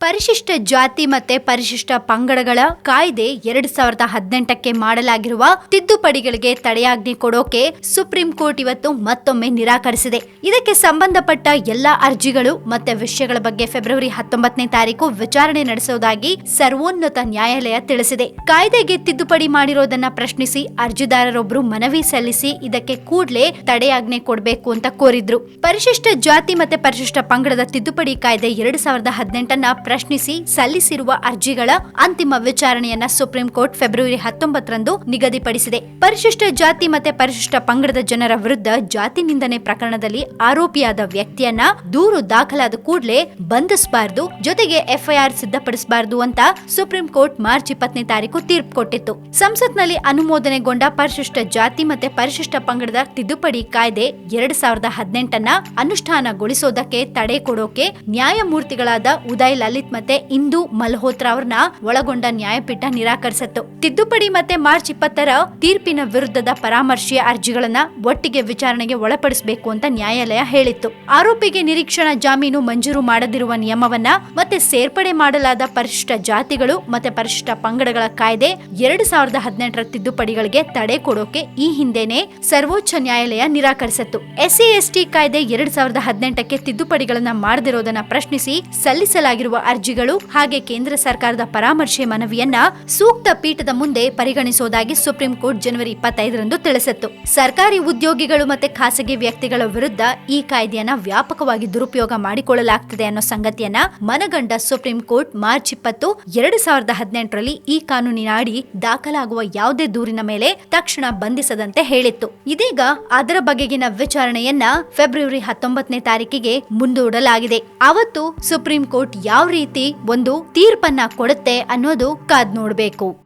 ಪರಿಶಿಷ್ಟ ಜಾತಿ ಮತ್ತೆ ಪರಿಶಿಷ್ಟ ಪಂಗಡಗಳ ಕಾಯ್ದೆ ಎರಡ್ ಸಾವಿರದ ಹದಿನೆಂಟಕ್ಕೆ ಮಾಡಲಾಗಿರುವ ತಿದ್ದುಪಡಿಗಳಿಗೆ ತಡೆಯಾಜ್ಞೆ ಕೊಡೋಕೆ ಸುಪ್ರೀಂ ಕೋರ್ಟ್ ಇವತ್ತು ಮತ್ತೊಮ್ಮೆ ನಿರಾಕರಿಸಿದೆ. ಇದಕ್ಕೆ ಸಂಬಂಧಪಟ್ಟ ಎಲ್ಲಾ ಅರ್ಜಿಗಳು ಮತ್ತೆ ವಿಷಯಗಳ ಬಗ್ಗೆ ಫೆಬ್ರವರಿ ಹತ್ತೊಂಬತ್ತನೇ ತಾರೀಕು ವಿಚಾರಣೆ ನಡೆಸುವುದಾಗಿ ಸರ್ವೋನ್ನತ ನ್ಯಾಯಾಲಯ ತಿಳಿಸಿದೆ. ಕಾಯ್ದೆಗೆ ತಿದ್ದುಪಡಿ ಮಾಡಿರೋದನ್ನ ಪ್ರಶ್ನಿಸಿ ಅರ್ಜಿದಾರರೊಬ್ಬರು ಮನವಿ ಸಲ್ಲಿಸಿ ಇದಕ್ಕೆ ಕೂಡಲೇ ತಡೆಯಾಜ್ಞೆ ಕೊಡಬೇಕು ಅಂತ ಕೋರಿದ್ರು. ಪರಿಶಿಷ್ಟ ಜಾತಿ ಮತ್ತೆ ಪರಿಶಿಷ್ಟ ಪಂಗಡದ ತಿದ್ದುಪಡಿ ಕಾಯ್ದೆ ಎರಡ್ ಸಾವಿರದ ಹದಿನೆಂಟನ್ನ ಪ್ರಶ್ನಿಸಿ ಸಲ್ಲಿಸಿರುವ ಅರ್ಜಿಗಳ ಅಂತಿಮ ವಿಚಾರಣೆಯನ್ನ ಸುಪ್ರೀಂ ಕೋರ್ಟ್ ಫೆಬ್ರವರಿ ಹತ್ತೊಂಬತ್ತರಂದು ನಿಗದಿಪಡಿಸಿದೆ. ಪರಿಶಿಷ್ಟ ಜಾತಿ ಮತ್ತೆ ಪರಿಶಿಷ್ಟ ಪಂಗಡದ ಜನರ ವಿರುದ್ಧ ಜಾತಿ ನಿಂದನೆ ಪ್ರಕರಣದಲ್ಲಿ ಆರೋಪಿಯಾದ ವ್ಯಕ್ತಿಯನ್ನ ದೂರು ದಾಖಲಾದ ಕೂಡಲೇ ಬಂಧಿಸಬಾರದು, ಜೊತೆಗೆ ಎಫ್ಐಆರ್ ಸಿದ್ಧಪಡಿಸಬಾರದು ಅಂತ ಸುಪ್ರೀಂ ಕೋರ್ಟ್ ಮಾರ್ಚ್ ಇಪ್ಪತ್ತನೇ ತಾರೀಕು ತೀರ್ಪು ಕೊಟ್ಟಿತ್ತು. ಸಂಸತ್ನಲ್ಲಿ ಅನುಮೋದನೆಗೊಂಡ ಪರಿಶಿಷ್ಟ ಜಾತಿ ಮತ್ತೆ ಪರಿಶಿಷ್ಟ ಪಂಗಡದ ತಿದ್ದುಪಡಿ ಕಾಯ್ದೆ ಎರಡ್ ಸಾವಿರದ ಹದಿನೆಂಟನ್ನ ಅನುಷ್ಠಾನಗೊಳಿಸೋದಕ್ಕೆ ತಡೆ ಕೊಡೋಕೆ ನ್ಯಾಯಮೂರ್ತಿಗಳಾದ ಉದಯ್ ಮತ್ತೆ ಇಂದು ಮಲ್ಹೋತ್ರಾ ಅವ್ರನ್ನ ಒಳಗೊಂಡ ನ್ಯಾಯಪೀಠ ನಿರಾಕರಿಸಿತ್ತು. ತಿದ್ದುಪಡಿ ಮತ್ತೆ ಮಾರ್ಚ್ ಇಪ್ಪತ್ತರ ತೀರ್ಪಿನ ವಿರುದ್ಧದ ಪರಾಮರ್ಶೆಯ ಅರ್ಜಿಗಳನ್ನ ಒಟ್ಟಿಗೆ ವಿಚಾರಣೆಗೆ ಒಳಪಡಿಸಬೇಕು ಅಂತ ನ್ಯಾಯಾಲಯ ಹೇಳಿತ್ತು. ಆರೋಪಿಗೆ ನಿರೀಕ್ಷಣಾ ಜಾಮೀನು ಮಂಜೂರು ಮಾಡದಿರುವ ನಿಯಮವನ್ನ ಮತ್ತೆ ಸೇರ್ಪಡೆ ಮಾಡಲಾದ ಪರಿಶಿಷ್ಟ ಜಾತಿಗಳು ಮತ್ತೆ ಪರಿಶಿಷ್ಟ ಪಂಗಡಗಳ ಕಾಯ್ದೆ ಎರಡ್ ಸಾವಿರದ ಹದಿನೆಂಟರ ತಿದ್ದುಪಡಿಗಳಿಗೆ ತಡೆ ಕೊಡೋಕೆ ಈ ಹಿಂದೆನೆ ಸರ್ವೋಚ್ಚ ನ್ಯಾಯಾಲಯ ನಿರಾಕರಿಸಿತ್ತು. ಎಸ್ಸಿ ಎಸ್ಟಿ ಕಾಯ್ದೆ ಎರಡ್ ಸಾವಿರದ ಹದಿನೆಂಟಕ್ಕೆ ತಿದ್ದುಪಡಿಗಳನ್ನ ಮಾಡದಿರೋದನ್ನ ಪ್ರಶ್ನಿಸಿ ಸಲ್ಲಿಸಲಾಗಿರುವ ಅರ್ಜಿಗಳು ಹಾಗೆ ಕೇಂದ್ರ ಸರ್ಕಾರದ ಪರಾಮರ್ಶೆ ಮನವಿಯನ್ನ ಸೂಕ್ತ ಪೀಠದ ಮುಂದೆ ಪರಿಗಣಿಸುವುದಾಗಿ ಸುಪ್ರೀಂ ಕೋರ್ಟ್ ಜನವರಿ ಇಪ್ಪತ್ತೈದರಂದು ತಿಳಿಸಿತ್ತು. ಸರ್ಕಾರಿ ಉದ್ಯೋಗಿಗಳು ಮತ್ತೆ ಖಾಸಗಿ ವ್ಯಕ್ತಿಗಳ ವಿರುದ್ಧ ಈ ಕಾಯ್ದೆಯನ್ನ ವ್ಯಾಪಕವಾಗಿ ದುರುಪಯೋಗ ಮಾಡಿಕೊಳ್ಳಲಾಗುತ್ತದೆ ಅನ್ನೋ ಸಂಗತಿಯನ್ನ ಮನಗಂಡ ಸುಪ್ರೀಂ ಕೋರ್ಟ್ ಮಾರ್ಚ್ ಇಪ್ಪತ್ತು, ಎರಡು ಸಾವಿರದ ಹದಿನೆಂಟರಲ್ಲಿ ಈ ಕಾನೂನಿನ ಅಡಿ ದಾಖಲಾಗುವ ಯಾವುದೇ ದೂರಿನ ಮೇಲೆ ತಕ್ಷಣ ಬಂಧಿಸದಂತೆ ಹೇಳಿತ್ತು. ಇದೀಗ ಅದರ ಬಗೆಗಿನ ವಿಚಾರಣೆಯನ್ನ ಫೆಬ್ರವರಿ ಹತ್ತೊಂಬತ್ತನೇ ತಾರೀಕಿಗೆ ಮುಂದೂಡಲಾಗಿದೆ. ಅವತ್ತು ಸುಪ್ರೀಂ ಕೋರ್ಟ್ ಯಾವ ರೀತಿ ಒಂದು ತೀರ್ಪನ್ನ ಕೊಡುತ್ತೆ ಅನ್ನೋದು ಕಾದ್ ನೋಡ್ಬೇಕು.